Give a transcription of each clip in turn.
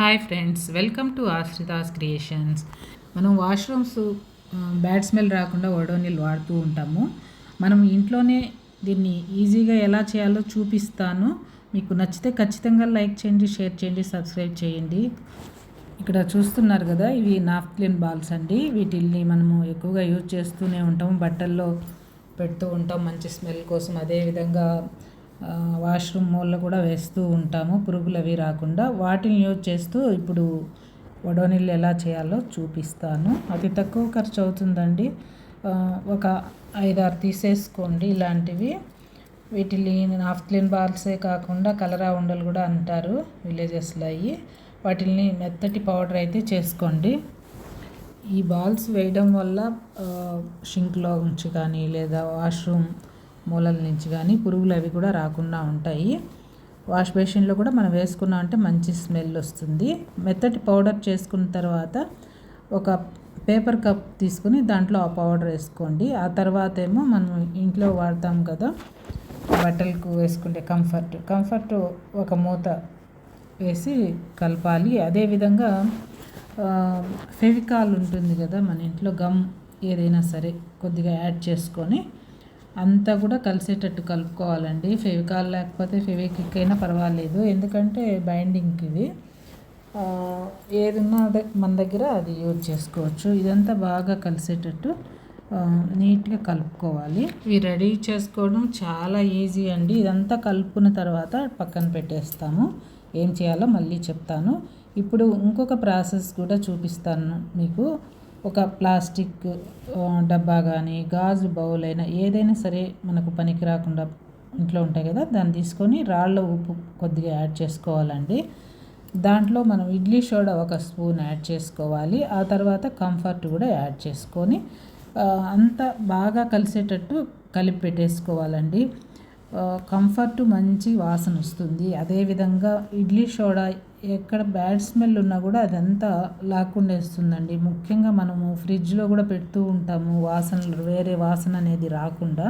Hi friends welcome to Ashrita's creations మనం washrooms bad smell రాకుండా Odonil వాడుతూ ఉంటాము. మనం ఇంట్లోనే దీన్ని ఈజీగా ఎలా చేయాలో చూపిస్తాను. మీకు నచ్చితే ఖచ్చితంగా లైక్ చేయండి షేర్ చేయండి సబ్స్క్రైబ్ చేయండి. ఇక్కడ చూస్తున్నారు కదా ఇవి నాఫ్లిన్ బాల్స్ అండి. వీటిల్ని మనము ఎక్కువగా యూజ్ చేస్తూనే ఉంటాము. బట్టల్లో పెడుతూ ఉంటాం మంచి స్మెల్ కోసం. అదేవిధంగా వాష్రూమ్ మూల కూడా వేస్తూ ఉంటాము. పురుగులు అవి రాకుండా వాటిని యూజ్ చేస్తూ ఇప్పుడు వడోనిల్ ఎలా చేయాలో చూపిస్తాను. అతి తక్కువ ఖర్చు అవుతుందండి. ఒక ఐదారు తీసేసుకోండి ఇలాంటివి. వీటిని నాఫ్త్లిన్ బాల్సే కాకుండా కలరా ఉండలు కూడా అంటారు విలేజెస్లో అవి వాటిని మెత్తటి పౌడర్ అయితే చేసుకోండి. ఈ బాల్స్ వేయడం వల్ల షింక్లో ఉంచి కానీ లేదా వాష్రూమ్ మూలల నుంచి కానీ పురుగులు అవి కూడా రాకుండా ఉంటాయి. వాష్ బేసిన్లో కూడా మనం వేసుకున్నాం అంటే మంచి స్మెల్ వస్తుంది. మెత్తటి పౌడర్ చేసుకున్న తర్వాత ఒక పేపర్ కప్ తీసుకుని దాంట్లో ఆ పౌడర్ వేసుకోండి. ఆ తర్వాత ఏమో మనం ఇంట్లో వాడతాం కదా బట్టలకు వేసుకుంటే కంఫర్ట్. కంఫర్ట్ ఒక మూత వేసి కలపాలి. అదేవిధంగా ఫెవికాల్ ఉంటుంది కదా మన ఇంట్లో గమ్ ఏదైనా సరే కొద్దిగా యాడ్ చేసుకొని అంతా కూడా కలిసేటట్టు కలుపుకోవాలండి. ఫెవికాల్ లేకపోతే ఫెవికిక్ అయినా పర్వాలేదు. ఎందుకంటే బైండింగ్కి ఇది. ఏదన్నా అదే మన దగ్గర అది యూజ్ చేసుకోవచ్చు. ఇదంతా బాగా కలిసేటట్టు నీట్గా కలుపుకోవాలి. ఇవి రెడీ చేసుకోవడం చాలా ఈజీ అండి. ఇదంతా కలుపుకున్న తర్వాత పక్కన పెట్టేస్తాము. ఏం చేయాలో మళ్ళీ చెప్తాను. ఇప్పుడు ఇంకొక ప్రాసెస్ కూడా చూపిస్తాను మీకు. ఒక ప్లాస్టిక్ డబ్బా కానీ గాజు బౌల్ అయినా ఏదైనా సరే మనకు పనికి రాకుండా ఇంట్లో ఉంటాయి కదా దాన్ని తీసుకొని రాళ్ళ ఉప్పు కొద్దిగా యాడ్ చేసుకోవాలండి. దాంట్లో మనం ఇడ్లీ సోడా ఒక స్పూన్ యాడ్ చేసుకోవాలి. ఆ తర్వాత కంఫర్ట్ కూడా యాడ్ చేసుకొని అంత బాగా కలిసేటట్టు కలిపి పెట్టేసుకోవాలండి. కంఫర్ట్ మంచి వాసన వస్తుంది. అదేవిధంగా ఇడ్లీ సోడా ఎక్కడ బ్యాడ్ స్మెల్ ఉన్నా కూడా అదంతా లాక్కుండా వేస్తుందండి. ముఖ్యంగా మనము ఫ్రిడ్జ్లో కూడా పెడుతూ ఉంటాము వాసనలు వేరే వాసన అనేది రాకుండా.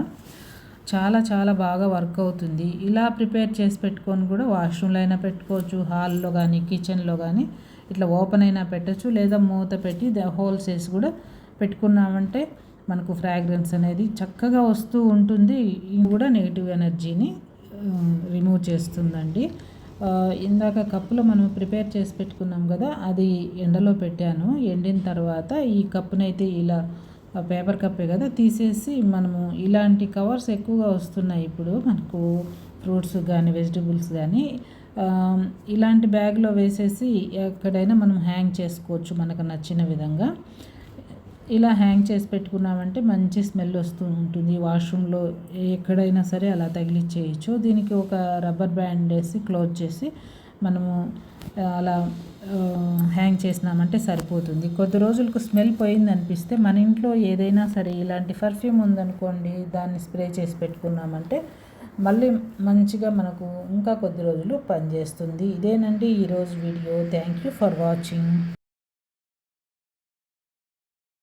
చాలా చాలా బాగా వర్క్ అవుతుంది. ఇలా ప్రిపేర్ చేసి పెట్టుకొని కూడా వాష్రూమ్లో అయినా పెట్టుకోవచ్చు హాల్లో కానీ కిచెన్లో కానీ ఇట్లా ఓపెన్ అయినా పెట్టచ్చు. లేదా మూత పెట్టి హోల్స్ వేసి కూడా పెట్టుకున్నామంటే మనకు ఫ్రాగ్రెన్స్ అనేది చక్కగా వస్తూ ఉంటుంది. ఇది కూడా నెగిటివ్ ఎనర్జీని రిమూవ్ చేస్తుందండి. ఇందాక కప్పులో మనం ప్రిపేర్ చేసి పెట్టుకున్నాం కదా అది ఎండలో పెట్టాను. ఎండిన తర్వాత ఈ కప్పునైతే ఇలా పేపర్ కప్పే కదా తీసేసి మనము ఇలాంటి కవర్స్ ఎక్కువగా వస్తున్నాయి ఇప్పుడు. మనకు ఫ్రూట్స్ కానీ వెజిటబుల్స్ కానీ ఇలాంటి బ్యాగ్లో వేసేసి ఎక్కడైనా మనం హ్యాంగ్ చేసుకోవచ్చు మనకు నచ్చిన విధంగా. ఇలా హ్యాంగ్ చేసి పెట్టుకున్నామంటే మంచి స్మెల్ వస్తూ ఉంటుంది. వాష్రూమ్లో ఎక్కడైనా సరే అలా తగిలిచ్చేయచ్చు. దీనికి ఒక రబ్బర్ బ్యాండ్ వేసి క్లోజ్ చేసి మనము అలా హ్యాంగ్ చేసినామంటే సరిపోతుంది. కొద్ది రోజులకు స్మెల్ పోయింది అనిపిస్తే మన ఇంట్లో ఏదైనా సరే ఇలాంటి పర్ఫ్యూమ్ ఉందనుకోండి దాన్ని స్ప్రే చేసి పెట్టుకున్నామంటే మళ్ళీ మంచిగా మనకు ఇంకా కొద్ది రోజులు పనిచేస్తుంది. ఇదేనండి ఈరోజు video. Thank you for watching